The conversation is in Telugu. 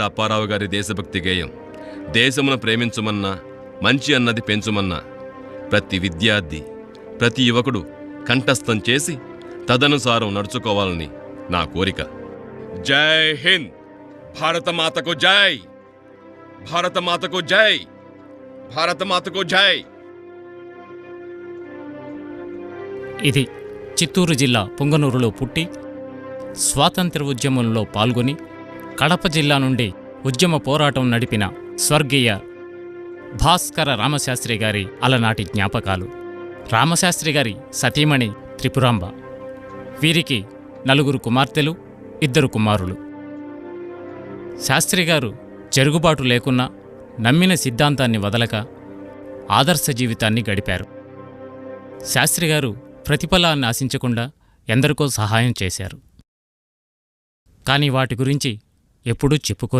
పాడాడు అప్పారావు గారి దేశభక్తి గేయం. దేశమును ప్రేమించుమన్నా మంచి అన్నది పెంచుమన్నా ప్రతి విద్యార్థి ప్రతి యువకుడు కంఠస్థం చేసి తదనుసారం నడుచుకోవాలని నా కోరిక. జై హింద్! భారతమాతకు జై! భారతమాతకు జై! భారతమాతకు జై! ఇది చిత్తూరు జిల్లా పొంగనూరులో పుట్టి స్వాతంత్ర ఉద్యమంలో పాల్గొని కడప జిల్లా నుండి ఉద్యమ పోరాటం నడిపిన స్వర్గీయ భాస్కర రామశాస్త్రి గారి అలనాటి జ్ఞాపకాలు. రామశాస్త్రి గారి సతీమణి త్రిపురాంబ. వీరికి నలుగురు కుమార్తెలు ఇద్దరు కుమారులు. శాస్త్రి గారు జరుగుబాటు లేకున్నా నమ్మిన సిద్ధాంతాన్ని వదలక ఆదర్శ జీవితాన్ని గడిపారు. శాస్త్రి గారు ప్రతిఫలాన్ని ఆశించకుండా ఎందరికో సహాయం చేశారు. కానీ వాటి గురించి ఎప్పుడూ చెప్పుకోలేదు